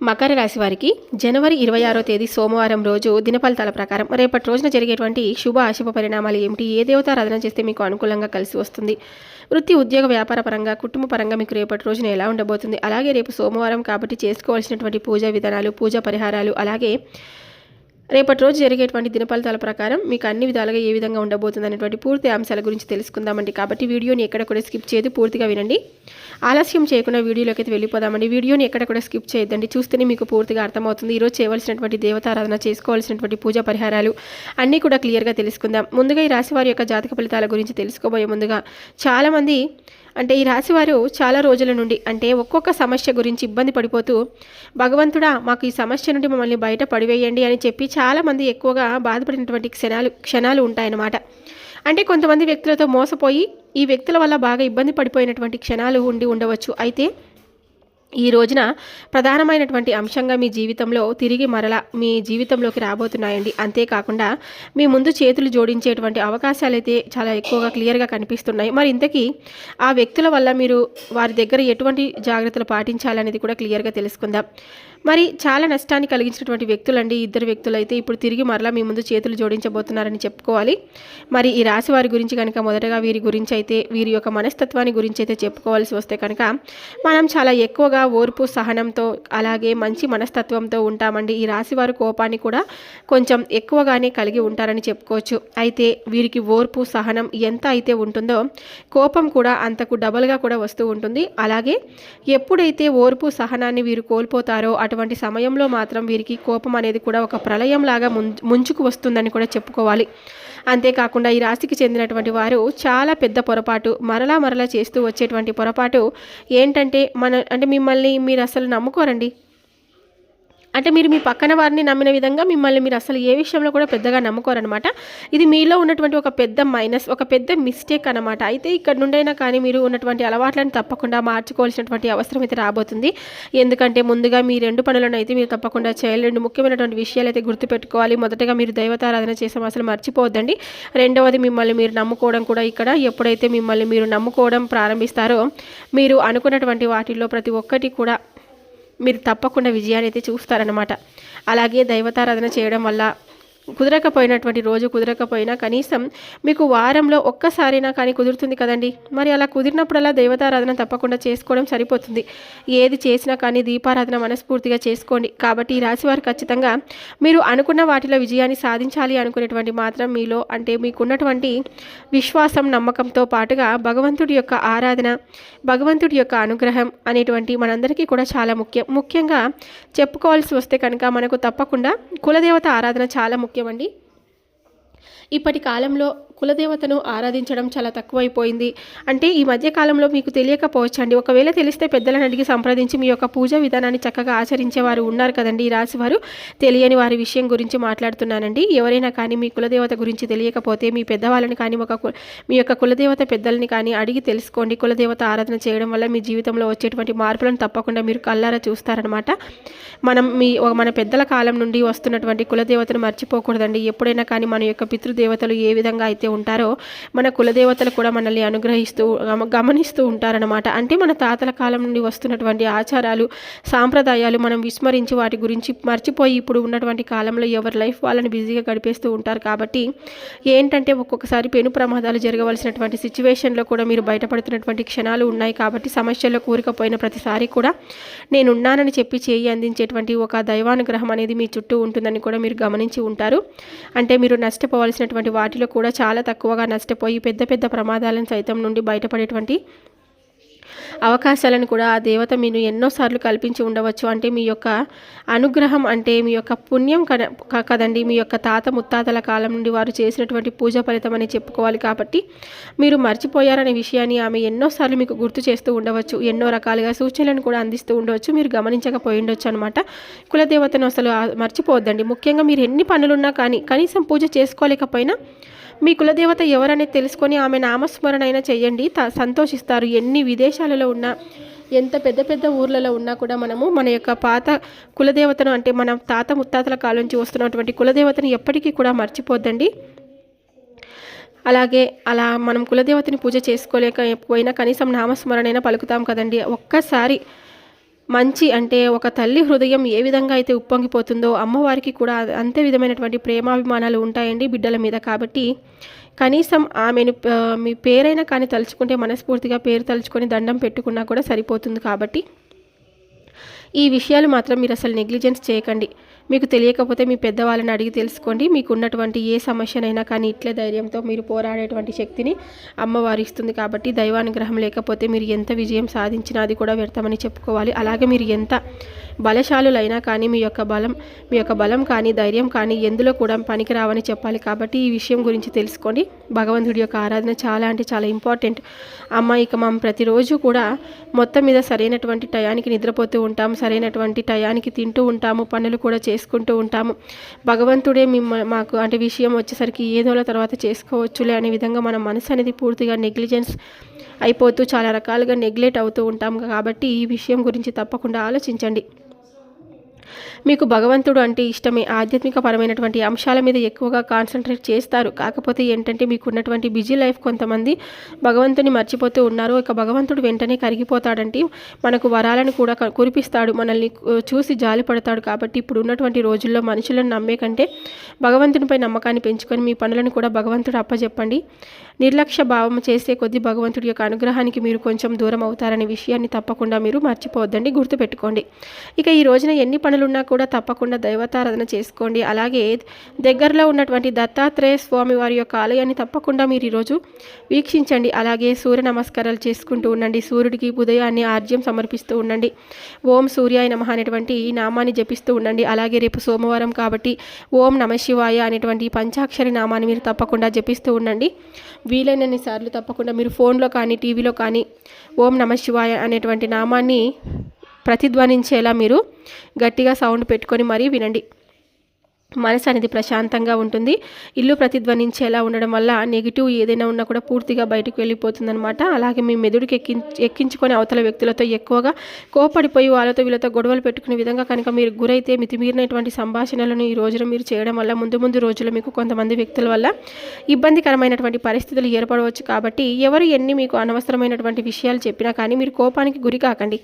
మకర రాశి వారికి జనవరి ఇరవై ఆరో తేదీ సోమవారం రోజు దినఫలితాల ప్రకారం రేపటి రోజున జరిగేటువంటి శుభ అశుభ పరిణామాలు ఏమిటి? ఏ దేవత దేవతారాధన చేస్తే మీకు అనుకూలంగా కలిసి వస్తుంది? వృత్తి ఉద్యోగ వ్యాపార పరంగా కుటుంబ పరంగా మీకు రేపటి రోజున ఎలా ఉండబోతుంది? అలాగే రేపు సోమవారం కాబట్టి చేసుకోవాల్సినటువంటి పూజా విధానాలు పూజా పరిహారాలు అలాగే రేపటి రోజు జరిగేటువంటి దినఫలితాల ప్రకారం మీకు అన్ని విధాలుగా ఏ విధంగా ఉండబోతుంది అనేటువంటి పూర్తి అంశాల గురించి తెలుసుకుందామండి. కాబట్టి వీడియోని ఎక్కడ కూడా స్కిప్ చేయదు పూర్తిగా వినండి. ఆలస్యం చేయకుండా వీడియోలోకి అయితే వెళ్ళిపోదామండి. వీడియోని ఎక్కడ కూడా స్కిప్ చేయొద్దండి. చూస్తేనే మీకు పూర్తిగా అర్థమవుతుంది. ఈరోజు చేయవలసినటువంటి దేవతారాధన చేసుకోవాల్సినటువంటి పూజా పరిహారాలు అన్నీ కూడా క్లియర్గా తెలుసుకుందాం. ముందుగా ఈ రాశి వారి యొక్క జాతక ఫలితాల గురించి తెలుసుకోబోయే ముందుగా చాలామంది అంటే ఈ రాశివారు చాలా రోజుల నుండి అంటే ఒక్కొక్క సమస్య గురించి ఇబ్బంది పడిపోతూ భగవంతుడా మాకు ఈ సమస్య నుండి మమ్మల్ని బయట పడివేయండి అని చెప్పి చాలామంది ఎక్కువగా బాధపడినటువంటి క్షణాలు క్షణాలు ఉంటాయన్నమాట. అంటే కొంతమంది వ్యక్తులతో మోసపోయి ఈ వ్యక్తుల వల్ల బాగా ఇబ్బంది పడిపోయినటువంటి క్షణాలు ఉండి ఉండవచ్చు. అయితే ఈ రోజున ప్రధానమైనటువంటి అంశంగా మీ జీవితంలో తిరిగి మరల మీ జీవితంలోకి రాబోతున్నాయండి. అంతేకాకుండా మీ ముందు చేతులు జోడించేటువంటి అవకాశాలు అయితే చాలా ఎక్కువగా క్లియర్గా కనిపిస్తున్నాయి. మరి ఇంతకీ ఆ వ్యక్తుల వల్ల మీరు వారి దగ్గర ఎటువంటి జాగ్రత్తలు పాటించాలనేది కూడా క్లియర్గా తెలుసుకుందాం. మరి చాలా నష్టాన్ని కలిగించినటువంటి వ్యక్తులండి. ఇద్దరు వ్యక్తులు అయితే ఇప్పుడు తిరిగి మరలా మీ ముందు చేతులు జోడించబోతున్నారని చెప్పుకోవాలి. మరి ఈ రాశి వారి గురించి కనుక మొదటగా వీరి గురించి అయితే వీరి యొక్క మనస్తత్వాన్ని గురించి అయితే చెప్పుకోవాల్సి వస్తే కనుక మనం చాలా ఎక్కువగా ఓర్పు సహనంతో అలాగే మంచి మనస్తత్వంతో ఉంటామండి. ఈ రాశి వారు కోపాన్ని కూడా కొంచెం ఎక్కువగానే కలిగి ఉంటారని చెప్పుకోవచ్చు. అయితే వీరికి ఓర్పు సహనం ఎంత అయితే ఉంటుందో కోపం కూడా అంతకు డబల్గా కూడా వస్తూ ఉంటుంది. అలాగే ఎప్పుడైతే ఓర్పు సహనాన్ని వీరు కోల్పోతారో అటువంటి సమయంలో మాత్రం వీరికి కోపం అనేది కూడా ఒక ప్రళయంలాగా ముంచుకు వస్తుందని కూడా చెప్పుకోవాలి. అంతేకాకుండా ఈ రాశికి చెందినటువంటి వారు చాలా పెద్ద పొరపాటు మరలా మరలా చేస్తూ వచ్చేటువంటి పొరపాటు ఏంటంటే మన అంటే మిమ్మల్ని మీరు అసలు నమ్ముకోరండి. అంటే మీరు మీ పక్కన వారిని నమ్మిన విధంగా మిమ్మల్ని మీరు అసలు ఏ విషయంలో కూడా పెద్దగా నమ్ముకోరనమాట ఇది మీలో ఉన్నటువంటి ఒక పెద్ద మైనస్ ఒక పెద్ద మిస్టేక్ అనమాట అయితే ఇక్కడ నుండైనా కానీ మీరు ఉన్నటువంటి అలవాట్లను తప్పకుండా మార్చుకోవాల్సినటువంటి అవసరం అయితే రాబోతుంది. ఎందుకంటే ముందుగా మీ రెండు పనులను అయితే మీరు తప్పకుండా చేయాలి. రెండు ముఖ్యమైనటువంటి విషయాలు అయితే గుర్తుపెట్టుకోవాలి. మొదటగా మీరు దైవతారాధన చేసాం అసలు మర్చిపోవద్దండి. రెండవది మిమ్మల్ని మీరు నమ్ముకోవడం కూడా ఇక్కడ ఎప్పుడైతే మిమ్మల్ని మీరు నమ్ముకోవడం ప్రారంభిస్తారో మీరు అనుకున్నటువంటి వాటిల్లో ప్రతి ఒక్కటి కూడా మీరు తప్పకుండా విజయాన్ని అయితే చూస్తారనమాట అలాగే దైవతారాధన చేయడం వల్ల కుదరకపోయినటువంటి రోజు కుదరకపోయినా కనీసం మీకు వారంలో ఒక్కసారైనా కానీ కుదురుతుంది కదండి. మరి అలా కుదిరినప్పుడల్లా దేవతారాధన తప్పకుండా చేసుకోవడం సరిపోతుంది. ఏది చేసినా కానీ దీపారాధన మనస్ఫూర్తిగా చేసుకోండి. కాబట్టి ఈ రాశివారు ఖచ్చితంగా మీరు అనుకున్న వాటిలో విజయాన్ని సాధించాలి అనుకునేటువంటి మాత్రం మీలో అంటే మీకున్నటువంటి విశ్వాసం నమ్మకంతో పాటుగా భగవంతుడి యొక్క ఆరాధన భగవంతుడి యొక్క అనుగ్రహం అనేటువంటి మనందరికీ కూడా చాలా ముఖ్యం. ముఖ్యంగా చెప్పుకోవాల్సి వస్తే కనుక మనకు తప్పకుండా కులదేవత ఆరాధన చాలా ముఖ్యం. ముఖ్యమండి. ఇప్పటి కాలంలో కులదేవతను ఆరాధించడం చాలా తక్కువైపోయింది. అంటే ఈ మధ్య కాలంలో మీకు తెలియకపోవచ్చండి. ఒకవేళ తెలిస్తే పెద్దలను అడిగి సంప్రదించి మీ యొక్క పూజా విధానాన్ని చక్కగా ఆచరించే వారు ఉన్నారు కదండి ఈ రాశి వారు. తెలియని వారి విషయం గురించి మాట్లాడుతున్నానండి. ఎవరైనా కానీ మీ కులదేవత గురించి తెలియకపోతే మీ పెద్దవాళ్ళని కానీ ఒక మీ యొక్క కులదేవత పెద్దల్ని కానీ అడిగి తెలుసుకోండి. కులదేవత ఆరాధన చేయడం వల్ల మీ జీవితంలో వచ్చేటువంటి మార్పులను తప్పకుండా మీరు కల్లారా చూస్తారనమాట మనం మీ మన పెద్దల కాలం నుండి వస్తున్నటువంటి కులదేవతను మర్చిపోకూడదండి. ఎప్పుడైనా కానీ మన యొక్క దేవతలు ఏ విధంగా అయితే ఉంటారో మన కులదేవతలు కూడా మనల్ని అనుగ్రహిస్తూ గమనిస్తూ ఉంటారనమాట అంటే మన తాతల కాలం నుండి వస్తున్నటువంటి ఆచారాలు సాంప్రదాయాలు మనం విస్మరించి వాటి గురించి మర్చిపోయి ఇప్పుడు ఉన్నటువంటి కాలంలో ఎవరి లైఫ్ వాళ్ళని బిజీగా గడిపేస్తూ ఉంటారు కాబట్టి ఏంటంటే ఒక్కొక్కసారి పెను ప్రమాదాలు జరగవలసినటువంటి సిచ్యువేషన్లో కూడా మీరు బయటపడుతున్నటువంటి క్షణాలు ఉన్నాయి కాబట్టి సమస్యల్లో కోరికపోయిన ప్రతిసారి కూడా నేనున్నానని చెప్పి చేయి అందించేటువంటి ఒక దైవానుగ్రహం అనేది మీ చుట్టూ ఉంటుందని కూడా మీరు గమనించి ఉంటారు. అంటే మీరు నష్టపోవాల్సిన నష్టపోవాల్సినటువంటి వాటిలో కూడా చాలా తక్కువగా నష్టపోయి పెద్ద పెద్ద ప్రమాదాలను సైతం నుండి బయటపడేటువంటి అవకాశాలను కూడా ఆ దేవత మీరు ఎన్నోసార్లు కల్పించి ఉండవచ్చు. అంటే మీ యొక్క అనుగ్రహం అంటే మీ యొక్క పుణ్యం కదండి. మీ యొక్క తాత ముత్తాతల కాలం నుండి వారు చేసినటువంటి పూజ ఫలితం అని చెప్పుకోవాలి కాబట్టి మీరు మర్చిపోయారనే విషయాన్ని ఆమె ఎన్నోసార్లు మీకు గుర్తు చేస్తూ ఉండవచ్చు. ఎన్నో రకాలుగా సూచనలను కూడా అందిస్తూ ఉండవచ్చు. మీరు గమనించకపోయి ఉండొచ్చు అనమాట కులదేవతను అసలు మర్చిపోవద్దండి. ముఖ్యంగా మీరు ఎన్ని పనులున్నా కానీ కనీసం పూజ చేసుకోలేకపోయినా మీ కులదేవత ఎవరనేది తెలుసుకొని ఆమె నామస్మరణ అయినా చేయండి సంతోషిస్తారు. ఎన్ని విదేశాలలో ఉన్నా ఎంత పెద్ద పెద్ద ఊర్లలో ఉన్నా కూడా మనము మన యొక్క పాత కులదేవతను అంటే మన తాత ముత్తాతల కాలం నుంచి వస్తున్నటువంటి కులదేవతను ఎప్పటికీ కూడా మర్చిపోద్దండి. అలాగే అలా మనం కులదేవతని పూజ చేసుకోలేకపోయినా కనీసం నామస్మరణైనా పలుకుతాం కదండి. ఒక్కసారి మంచి అంటే ఒక తల్లి హృదయం ఏ విధంగా అయితే ఉప్పొంగిపోతుందో అమ్మవారికి కూడా అంతే విధమైనటువంటి ప్రేమాభిమానాలు ఉంటాయండి బిడ్డల మీద కాబట్టి కనీసం ఆమెను మీ పేరైనా కానీ తలుచుకుంటే మనస్ఫూర్తిగా పేరు తలుచుకొని దండం పెట్టుకున్నా కూడా సరిపోతుంది కాబట్టి ఈ విషయాలు మాత్రం మీరు అసలు నెగ్లిజెన్స్ చేయకండి. మీకు తెలియకపోతే మీ పెద్దవాళ్ళని అడిగి తెలుసుకోండి. మీకు ఉన్నటువంటి ఏ సమస్యనైనా కానీ ఇట్లే ధైర్యంతో మీరు పోరాడేటువంటి శక్తిని అమ్మవారు ఇస్తుంది కాబట్టి దైవానుగ్రహం లేకపోతే మీరు ఎంత విజయం సాధించినా అది కూడా వ్యర్థమని చెప్పుకోవాలి. అలాగే మీరు ఎంత బలశాలులైనా కానీ మీ యొక్క బలం మీ యొక్క బలం కానీ ధైర్యం కానీ ఎందులో కూడా పనికిరావని చెప్పాలి. కాబట్టి ఈ విషయం గురించి తెలుసుకోండి. భగవంతుడి యొక్క ఆరాధన చాలా అంటే చాలా ఇంపార్టెంట్. అమ్మ ఇక మనం ప్రతిరోజు కూడా మొత్తం మీద సరైనటువంటి టయానికి నిద్రపోతూ ఉంటాము సరైనటువంటి టయానికి తింటూ ఉంటాము పనులు కూడా చేసుకుంటూ ఉంటాము. భగవంతుడే మిమ్మ మాకు అంటే విషయం వచ్చేసరికి ఏదోల తర్వాత చేసుకోవచ్చులే అనే విధంగా మన మనసు అనేది పూర్తిగా నెగ్లిజెన్స్ అయిపోతూ చాలా రకాలుగా నెగ్లెక్ట్ అవుతూ ఉంటాం కాబట్టి ఈ విషయం గురించి తప్పకుండా ఆలోచించండి. మీకు భగవంతుడు అంటే ఇష్టమే. ఆధ్యాత్మిక పరమైనటువంటి అంశాల మీద ఎక్కువగా కాన్సన్ట్రేట్ చేస్తారు. కాకపోతే ఏంటంటే మీకు ఉన్నటువంటి బిజీ లైఫ్ కొంతమంది భగవంతుని మర్చిపోతూ ఉన్నారు. ఇక భగవంతుడు వెంటనే కరిగిపోతాడంటే మనకు వరాలను కూడా క- కురిపిస్తాడు. మనల్ని చూసి జాలి పడతాడు. కాబట్టి ఇప్పుడు ఉన్నటువంటి రోజుల్లో మనుషులను నమ్మే కంటే భగవంతునిపై నమ్మకాన్ని పెంచుకొని మీ పనులను కూడా భగవంతుడు అప్పచెప్పండి నిర్లక్ష్య భావం చేసే కొద్దీ భగవంతుడి యొక్క అనుగ్రహానికి మీరు కొంచెం దూరం అవుతారనే విషయాన్ని తప్పకుండా మీరు మర్చిపోవద్దండి. గుర్తుపెట్టుకోండి. ఇక ఈ రోజున ఎన్ని పనులు ఎక్కడున్నా కూడా తప్పకుండా దైవతారాధన చేసుకోండి. అలాగే దగ్గరలో ఉన్నటువంటి దత్తాత్రేయ స్వామి వారి యొక్క ఆలయాన్ని తప్పకుండా మీరు ఈరోజు వీక్షించండి. అలాగే సూర్య నమస్కారాలు చేసుకుంటూ ఉండండి. సూర్యుడికి ఉదయాన్ని ఆర్జ్యం సమర్పిస్తూ ఉండండి. ఓం సూర్యాయ నమ అనేటువంటి ఈ నామాన్ని జపిస్తూ ఉండండి. అలాగే రేపు సోమవారం కాబట్టి ఓం నమశివాయ అనేటువంటి పంచాక్షరి నామాన్ని మీరు తప్పకుండా జపిస్తూ ఉండండి. వీలైనన్ని సార్లు తప్పకుండా మీరు ఫోన్లో కానీ టీవీలో కానీ ఓం నమశివాయ అనేటువంటి నామాన్ని ప్రతిధ్వనించేలా మీరు గట్టిగా సౌండ్ పెట్టుకొని మరీ వినండి. మనసు అనేది ప్రశాంతంగా ఉంటుంది. ఇల్లు ప్రతిధ్వనించేలా ఉండడం వల్ల నెగిటివ్ ఏదైనా ఉన్నా కూడా పూర్తిగా బయటకు వెళ్ళిపోతుందన్నమాట. అలాగే మీ మెదుడికి ఎక్కి ఎక్కించుకొని అవతల వ్యక్తులతో ఎక్కువగా కోపడిపోయి వాళ్ళతో వీళ్ళతో గొడవలు పెట్టుకునే విధంగా కనుక మీరు గురైతే మితిమీరినటువంటి సంభాషణలను ఈ రోజున మీరు చేయడం వల్ల ముందు ముందు రోజుల్లో మీకు కొంతమంది వ్యక్తుల వల్ల ఇబ్బందికరమైనటువంటి పరిస్థితులు ఏర్పడవచ్చు. కాబట్టి ఎవరు ఎన్ని మీకు అనవసరమైనటువంటి విషయాలు చెప్పినా కానీ మీరు కోపానికి గురి కాకండి.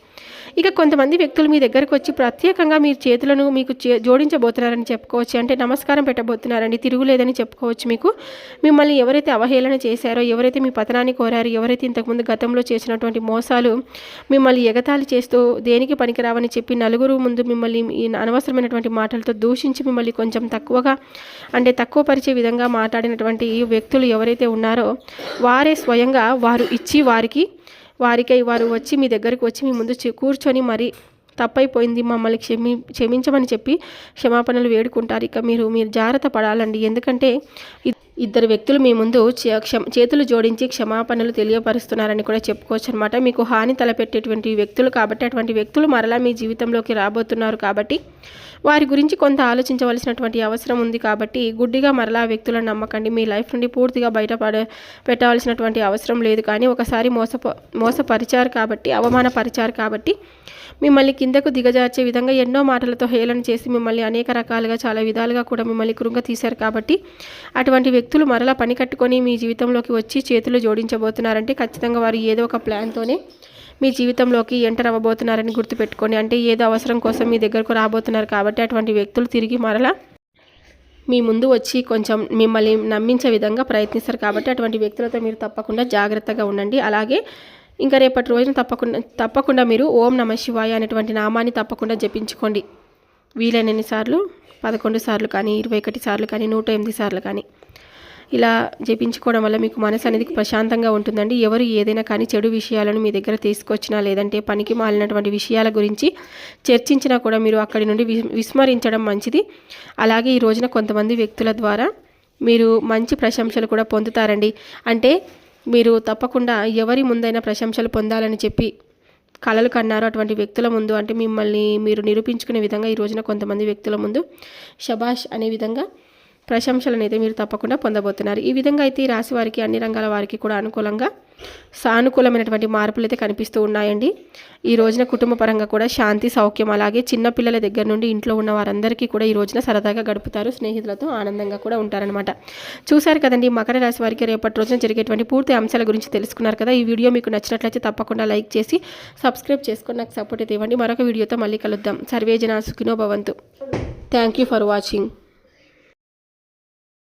ఇక కొంతమంది వ్యక్తులు మీ దగ్గరకు వచ్చి ప్రత్యేకంగా మీ చేతులను మీకు చే- జోడించబోతున్నారని చెప్పుకోవచ్చు. అంటే నమస్కారం పెట్టబోతున్నారండి తిరుగులేదని చెప్పుకోవచ్చు మీకు. మిమ్మల్ని ఎవరైతే అవహేళన చేశారో ఎవరైతే మీ పతనాన్ని కోరారో ఎవరైతే ఇంతకుముందు గతంలో చేసినటువంటి మోసాలు మిమ్మల్ని ఎగతాళి చేస్తూ దేనికి పనికిరావని చెప్పి నలుగురు ముందు మిమ్మల్ని అనవసరమైనటువంటి మాటలతో దూషించి మిమ్మల్ని కొంచెం తక్కువగా అంటే తక్కువ పరిచే విధంగా మాట్లాడినటువంటి వ్యక్తులు ఎవరైతే ఉన్నారో వారే స్వయంగా వారు ఇచ్చి వారికి వారికై వారు వచ్చి మీ దగ్గరికి వచ్చి మీ ముందు కూర్చొని మరి తప్పైపోయింది మమ్మల్ని క్షమి క్షమించమని చెప్పి క్షమాపణలు వేడుకుంటారు. ఇక మీరు మీరు జాగ్రత్త పడాలండి. ఎందుకంటే ఇద్దరు వ్యక్తులు మీ ముందు చే- క్షమ చేతులు జోడించి క్షమాపణలు తెలియపరుస్తున్నారని కూడా చెప్పుకోవచ్చు అనమాట మీకు హాని తలపెట్టేటువంటి వ్యక్తులు కాబట్టి అటువంటి వ్యక్తులు మరలా మీ జీవితంలోకి రాబోతున్నారు కాబట్టి వారి గురించి కొంత ఆలోచించవలసినటువంటి అవసరం ఉంది కాబట్టి గుడ్డిగా మరలా వ్యక్తులను నమ్మకండి. మీ లైఫ్ నుండి పూర్తిగా బయటపడ పెట్టవలసినటువంటి అవసరం లేదు కానీ ఒకసారి మోసప మోసపరిచారు కాబట్టి అవమానపరిచారు కాబట్టి మిమ్మల్ని కిందకు దిగజార్చే విధంగా ఎన్నో మాటలతో హేళన చేసి మిమ్మల్ని అనేక రకాలుగా చాలా విధాలుగా కూడా మిమ్మల్ని కృంగ తీశారు కాబట్టి అటువంటి వ్యక్తులు మరలా పని కట్టుకొని మీ జీవితంలోకి వచ్చి చేతులు జోడించబోతున్నారంటే ఖచ్చితంగా వారు ఏదో ఒక ప్లాన్తోనే మీ జీవితంలోకి ఎంటర్ అవ్వబోతున్నారని గుర్తుపెట్టుకోండి. అంటే ఏదో అవసరం కోసం మీ దగ్గరకు రాబోతున్నారు కాబట్టి అటువంటి వ్యక్తులు తిరిగి మరలా మీ ముందు వచ్చి కొంచెం మిమ్మల్ని నమ్మించే విధంగా ప్రయత్నిస్తారు కాబట్టి అటువంటి వ్యక్తులతో మీరు తప్పకుండా జాగ్రత్తగా ఉండండి. అలాగే ఇంకా రేపటి రోజున తప్పకుండా తప్పకుండా మీరు ఓం నమ శివాయ అనేటువంటి నామాన్ని తప్పకుండా జపించుకోండి. వీలైనన్ని సార్లు పదకొండు సార్లు కానీ ఇరవై ఒకటి సార్లు కానీ నూట ఎనిమిది సార్లు కానీ. ఇలా జపించుకోవడం వల్ల మీకు మనసు అనేది ప్రశాంతంగా ఉంటుందండి. ఎవరు ఏదైనా కానీ చెడు విషయాలను మీ దగ్గర తీసుకొచ్చినా లేదంటే పనికి మాలినటువంటి విషయాల గురించి చర్చించినా కూడా మీరు అక్కడి నుండి విస్మరించడం మంచిది. అలాగే ఈ రోజున కొంతమంది వ్యక్తుల ద్వారా మీరు మంచి ప్రశంసలు కూడా పొందుతారండి. అంటే మీరు తప్పకుండా ఎవరి ముందైనా ప్రశంసలు పొందాలని చెప్పి కలలు కన్నారో అటువంటి వ్యక్తుల ముందు అంటే మిమ్మల్ని మీరు నిరూపించుకునే విధంగా ఈ రోజున కొంతమంది వ్యక్తుల ముందు షబాష్ అనే విధంగా ప్రశంసలను అయితే మీరు తప్పకుండా పొందబోతున్నారు. ఈ విధంగా అయితే ఈ రాశి వారికి అన్ని రంగాల వారికి కూడా అనుకూలంగా సానుకూలమైనటువంటి మార్పులు అయితే కనిపిస్తూ ఉన్నాయండి. ఈ రోజున కుటుంబ పరంగా కూడా శాంతి సౌఖ్యం అలాగే చిన్నపిల్లల దగ్గర నుండి ఇంట్లో ఉన్న వారందరికీ కూడా ఈ రోజున సరదాగా గడుపుతారు. స్నేహితులతో ఆనందంగా కూడా ఉంటారనమాట చూశారు కదండి మకర రాశి వారికి రేపటి రోజున జరిగేటువంటి పూర్తి అంశాల గురించి తెలుసుకున్నారు కదా. ఈ వీడియో మీకు నచ్చినట్లయితే తప్పకుండా లైక్ చేసి సబ్స్క్రైబ్ చేసుకొని నాకు సపోర్ట్ అయితే ఇవ్వండి. మరొక వీడియోతో మళ్ళీ కలుద్దాం. సర్వేజన సుఖినో భవంతు. Thank you for watching